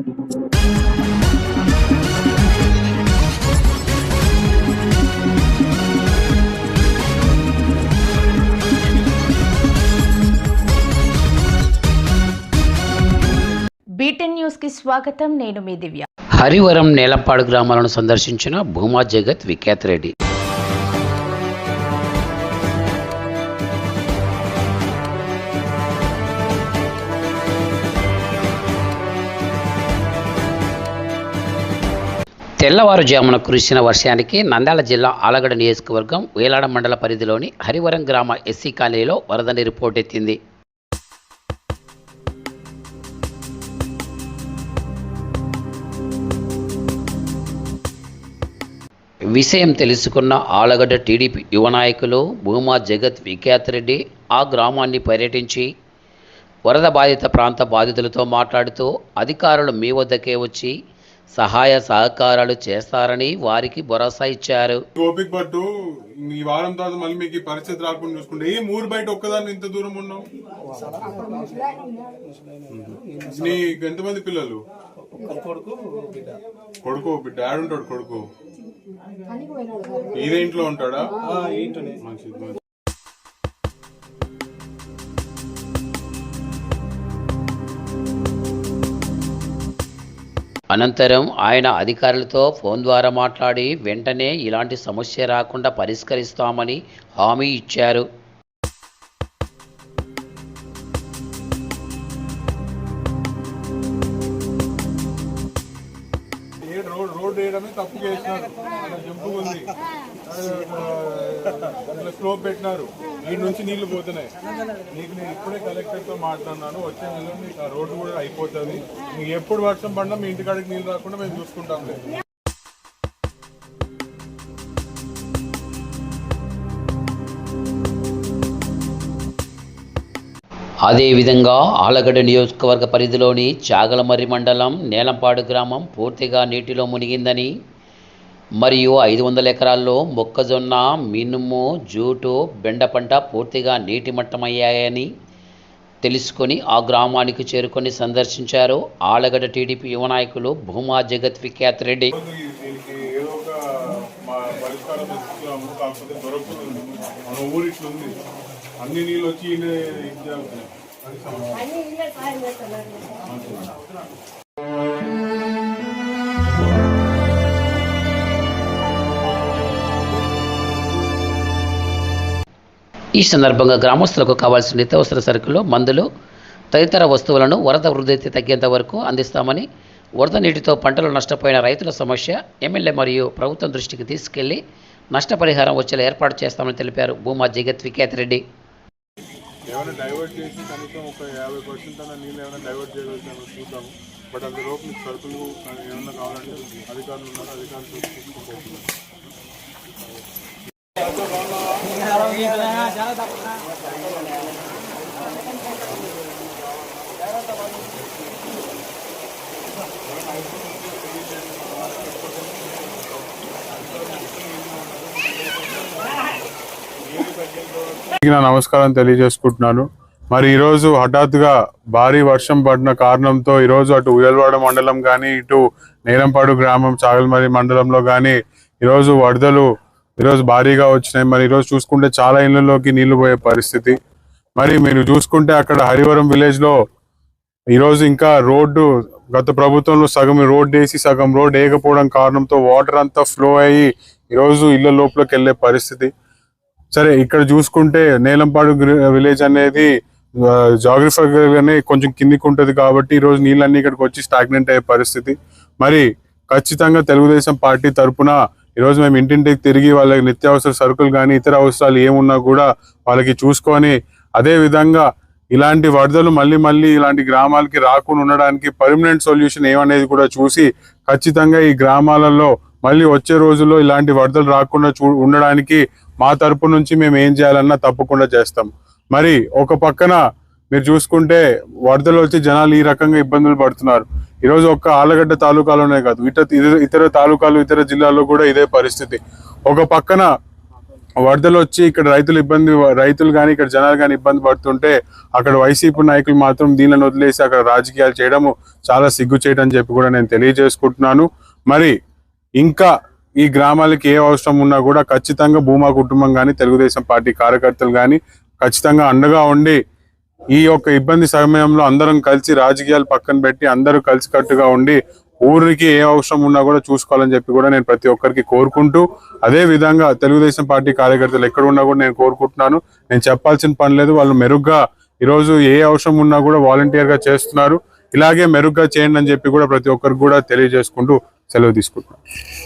Beaten న్యూస్కి స్వాగతం. నేను మీ దివ్య. హరివరం నేలపాడు గ్రామాలను సందర్శించిన భూమా జగత్ విఖ్యాత్ రెడ్డి. తెల్లవారుజామున కురిసిన వర్షానికి నంద్యాల జిల్లా ఆలగడ నియోజకవర్గం వేలాడ మండల పరిధిలోని హరివరం గ్రామ ఎస్సీ కాలనీలో వరద నీరు పోటెత్తింది. విషయం తెలుసుకున్న ఆలగడ్డ టీడీపీ యువ నాయకులు భూమా జగత్ విఖ్యాత్ రెడ్డి ఆ గ్రామాన్ని పర్యటించి వరద బాధిత ప్రాంత బాధితులతో మాట్లాడుతూ అధికారులు మీ వద్దకే వచ్చి సహాయ సహకారాలు చేస్తారని వారికి భరోసా ఇచ్చారు. ఓపిక పట్టు ఈ వారం తర్వాత మళ్ళీ మీకు ఈ పరిస్థితి రాకుండా చూసుకుంటే ఏ ఊరు బయట ఒక్కదాన్ని ఇంత దూరం ఉన్నావు? నీకు ఎంతమంది పిల్లలు? కొడుకు బిడ్డ. ఆడుంటాడు కొడుకు. ఇదే ఇంట్లో ఉంటాడా? మంచిది. అనంతరం ఆయన అధికారులతో ఫోన్ ద్వారా మాట్లాడి వెంటనే ఇలాంటి సమస్య రాకుండా పరిష్కరిస్తామని హామీ ఇచ్చారు. రోడ్ రోడ్ వేయడమే తప్పు చేసినారు జంపు ఉంది. స్లోప్ పెట్టినారు. ఈ నుంచి నీళ్ళు పోతున్నాయి. నీకు నేను ఇప్పుడే కలెక్టర్తో మాట్లాడినాను. వచ్చే నెలలో మీకు ఆ రోడ్డు కూడా అయిపోతుంది. మీకు ఎప్పుడు వర్షం పడినా మీ ఇంటికాడికి నీళ్ళు రాకుండా మేము చూసుకుంటాం. అదేవిధంగా ఆలగడ్డ నియోజకవర్గ పరిధిలోని చాగలమర్రి మండలం నేలంపాడు గ్రామం పూర్తిగా నీటిలో మునిగిందని మరియు ఐదు వందల ఎకరాల్లో మొక్కజొన్న మినుము జూటు బెండ పంట పూర్తిగా నీటి మట్టమయ్యాయని తెలుసుకొని ఆ గ్రామానికి చేరుకొని సందర్శించారు. ఆలగడ్డ టీడీపీ యువ నాయకులు భూమా జగత్ విఖ్యాత్ రెడ్డి. ఈ సందర్భంగా గ్రామస్తులకు కావాల్సిన నిత్యావసర సరుకులు మందులు తదితర వస్తువులను వరద వృద్ధి తగ్గేంత వరకు అందిస్తామని వరద నీటితో పంటలు నష్టపోయిన రైతుల సమస్య ఎమ్మెల్యే మరియు ప్రభుత్వం దృష్టికి తీసుకెళ్ళి నష్టపరిహారం వచ్చేలా ఏర్పాటు చేస్తామని తెలిపారు భూమా జగత్ వికేత్ రెడ్డి. ఏమైనా డైవర్ట్ చేసి కనీసం ఒక యాభై పర్సెంట్ అన్న నీళ్ళు ఏమైనా డైవర్ట్ చూద్దాము. బట్ మీకు సరుకులు కావాలంటే అధికారులు ఉన్నారు అధికారులు నా నమస్కారం తెలియజేసుకుంటున్నాను. మరి ఈరోజు హఠాత్తుగా భారీ వర్షం పడిన కారణంతో ఈరోజు అటు ఉయల్వాడ మండలం కానీ ఇటు నేలంపాడు గ్రామం చాగల్మరి మండలంలో కానీ ఈరోజు వరదలు ఈరోజు భారీగా వచ్చినాయి. మరి ఈరోజు చూసుకుంటే చాలా ఇళ్ళలోకి నీళ్ళు పోయే పరిస్థితి. మరి మీరు చూసుకుంటే అక్కడ హరివరం విలేజ్లో ఈరోజు ఇంకా రోడ్డు గత ప్రభుత్వంలో సగం రోడ్ వేసి సగం రోడ్ వేయకపోవడం కారణంతో వాటర్ అంతా ఫ్లో అయ్యి ఈరోజు ఇళ్ళ లోపలికి వెళ్ళే పరిస్థితి. సరే ఇక్కడ చూసుకుంటే నేలంపాడు విలేజ్ అనేది జాగ్రఫికల్ కొంచెం కిందికి ఉంటుంది కాబట్టి ఈరోజు నీళ్ళన్నీ ఇక్కడికి వచ్చి స్టాగ్నెంట్ అయ్యే పరిస్థితి. మరి ఖచ్చితంగా తెలుగుదేశం పార్టీ తరపున ఈరోజు మేము ఇంటింటికి తిరిగి వాళ్ళకి నిత్యావసర సరుకులు కానీ ఇతర అవసరాలు ఏమున్నా కూడా వాళ్ళకి చూసుకొని అదే విధంగా ఇలాంటి వరదలు మళ్ళీ మళ్ళీ ఇలాంటి గ్రామాలకి రాకుండా ఉండడానికి పర్మనెంట్ సొల్యూషన్ ఏమనేది కూడా చూసి ఖచ్చితంగా ఈ గ్రామాలలో మళ్ళీ వచ్చే రోజుల్లో ఇలాంటి వరదలు రాకుండా చూ ఉండడానికి మా తరపు నుంచి మేము ఏం చేయాలన్నా తప్పకుండా చేస్తాం. మరి ఒక పక్కన మీరు చూసుకుంటే వరదలు వచ్చి జనాలు ఈ రకంగా ఇబ్బందులు పడుతున్నారు. ఈరోజు ఒక్క ఆలగడ్డ తాలూకాలోనే కాదు ఇట ఇతర తాలూకాలు ఇతర జిల్లాల్లో కూడా ఇదే పరిస్థితి. ఒక పక్కన వరదలు వచ్చి ఇక్కడ రైతులు ఇబ్బంది రైతులు కానీ ఇక్కడ జనాలు కానీ ఇబ్బంది పడుతుంటే అక్కడ వైసీపీ నాయకులు మాత్రం దీనిని వదిలేసి అక్కడ రాజకీయాలు చేయడము చాలా సిగ్గు చేయడం అని చెప్పి కూడా నేను తెలియజేసుకుంటున్నాను. మరి ఇంకా ఈ గ్రామాలకి ఏ అవసరం ఉన్నా కూడా ఖచ్చితంగా భూమా కుటుంబం కానీ తెలుగుదేశం పార్టీ కార్యకర్తలు కానీ ఖచ్చితంగా అండగా ఉండి ఈ యొక్క ఇబ్బంది సమయంలో అందరం కలిసి రాజకీయాలు పక్కన పెట్టి అందరూ కలిసికట్టుగా ఉండి ఊరికి ఏ అవసరం ఉన్నా కూడా చూసుకోవాలని చెప్పి కూడా నేను ప్రతి ఒక్కరికి కోరుకుంటూ అదే విధంగా తెలుగుదేశం పార్టీ కార్యకర్తలు ఎక్కడ ఉన్నా కూడా నేను కోరుకుంటున్నాను. నేను చెప్పాల్సిన పని లేదు వాళ్ళు మెరుగ్గా ఈరోజు ఏ అవసరం ఉన్నా కూడా వాలంటీర్గా చేస్తున్నారు. ఇలాగే మెరుగ్గా చేయండి అని చెప్పి కూడా ప్రతి ఒక్కరికి కూడా తెలియజేసుకుంటూ సెలవు తీసుకుంటున్నాను.